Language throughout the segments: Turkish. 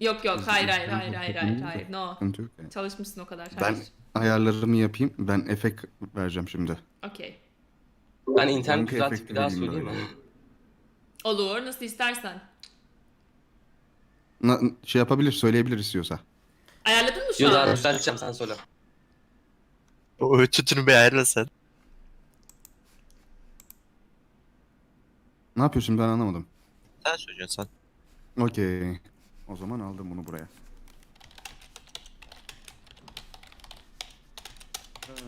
Yok yok hayır hayır hayır hayır hayır hayır no. Sıkıntı yok yani. Çalışmışsın o kadar. Ben Hayır. ayarlarımı yapayım. Ben efekt vereceğim şimdi. Okey. Ben internet düzeltip efekti bir daha vereyim söyleyeyim mi? böyle. Olur nasıl istersen. Na- şey yapabilir, söyleyebilir istiyorsa. Ayarladın mı şu an? daha düzelteceğim sen söyle. O ötütünü bir ayarla sen. Ne yapıyorsun ben anlamadım. Sen söylüyorsun sen. Okey. O zaman aldım bunu buraya.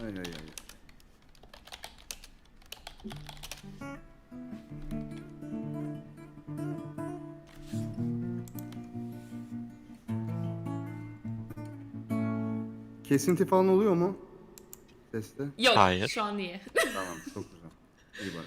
Ay ay ay. Kesinti falan oluyor mu? Seste. Yok Hayır. şu an iyi. Tamam çok güzel. İyi bari.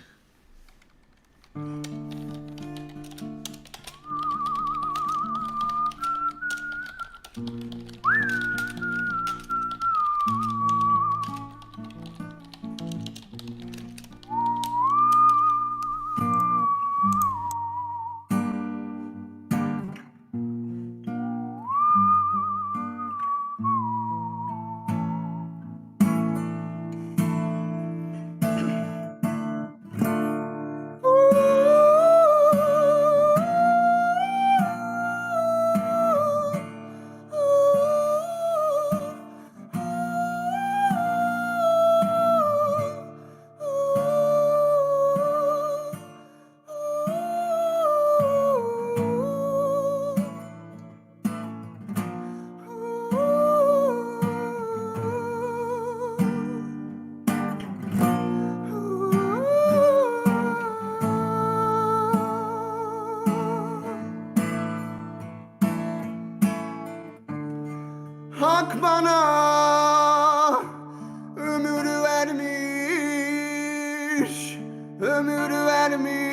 Bana ömür vermiş, ömür vermiş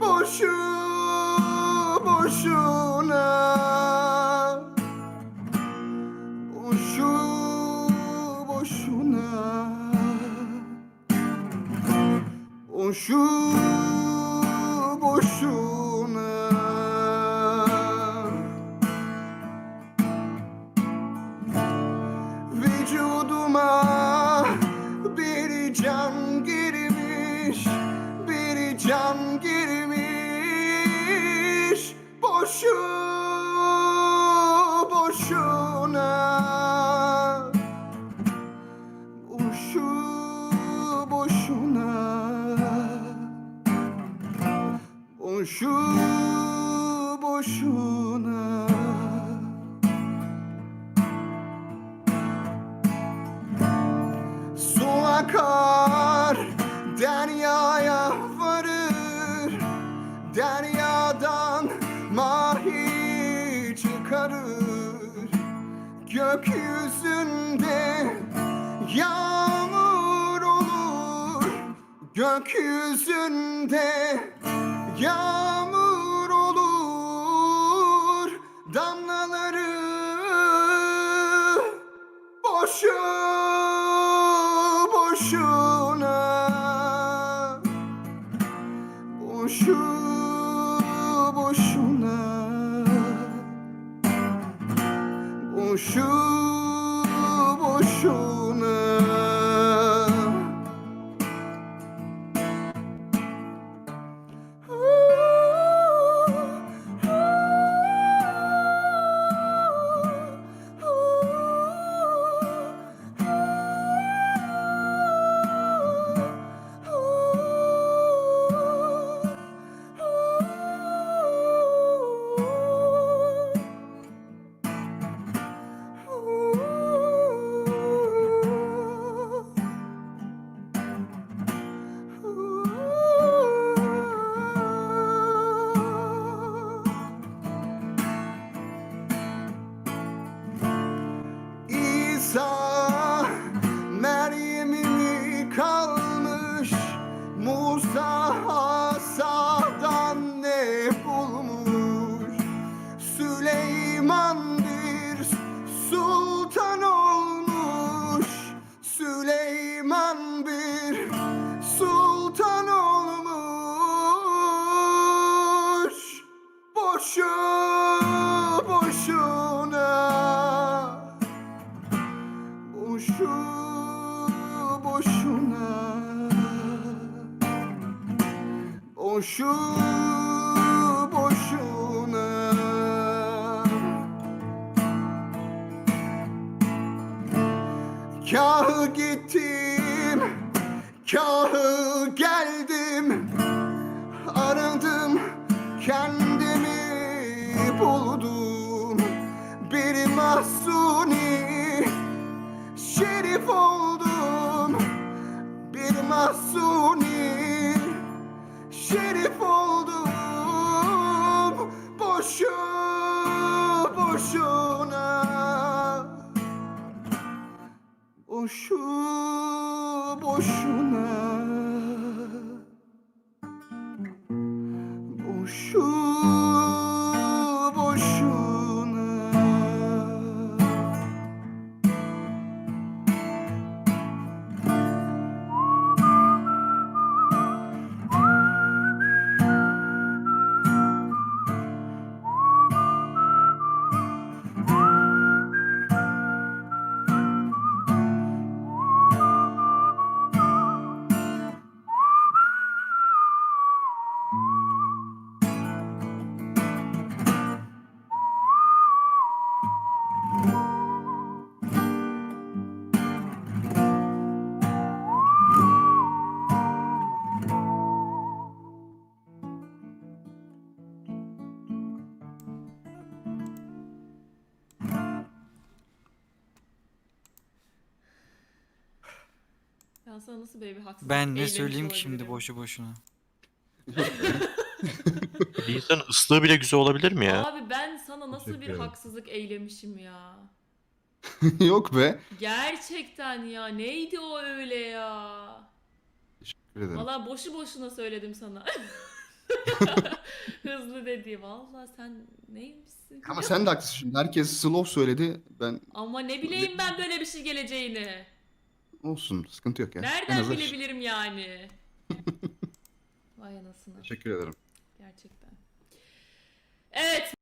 boşu boşuna. Boşu boşuna. Boşu Vücuduma bir can girmiş, bir can girmiş, boşu boşuna. Çıkarır Gökyüzünde. Yağmur olur Gökyüzünde. Yağmur olur Damlaları boşu boşuna boşu Hasadan ne bulmuş? Süleyman bir sultan olmuş. Süleyman bir sultan olmuş. Boşu boşu. Boşu boşuna. Kah gittim, kah geldim. Aradım, kendimi buldum. Bir mahsuni şerif oldum Boşu boşuna Ben sana nasıl böyle bir haksızlık Ben ne eylemiş söyleyeyim ki şimdi olabilirim? boşu boşuna. Bir insanın ıslığı bile güzel olabilir mi ya? Abi ben sana nasıl bir ederim. haksızlık eylemişim ya. Yok be. Gerçekten ya neydi o öyle ya? Teşekkür ederim. Valla boşu boşuna söyledim sana. Hızlı dedi. Valla sen neymişsin? Ama sen de haklısın şimdi. Herkes slow söyledi. Ben Ama ne bileyim ben böyle bir şey geleceğini. Olsun. Sıkıntı yok ya. En Nereden azından- bilebilirim yani? Vay anasını. Teşekkür ederim. Gerçekten. Evet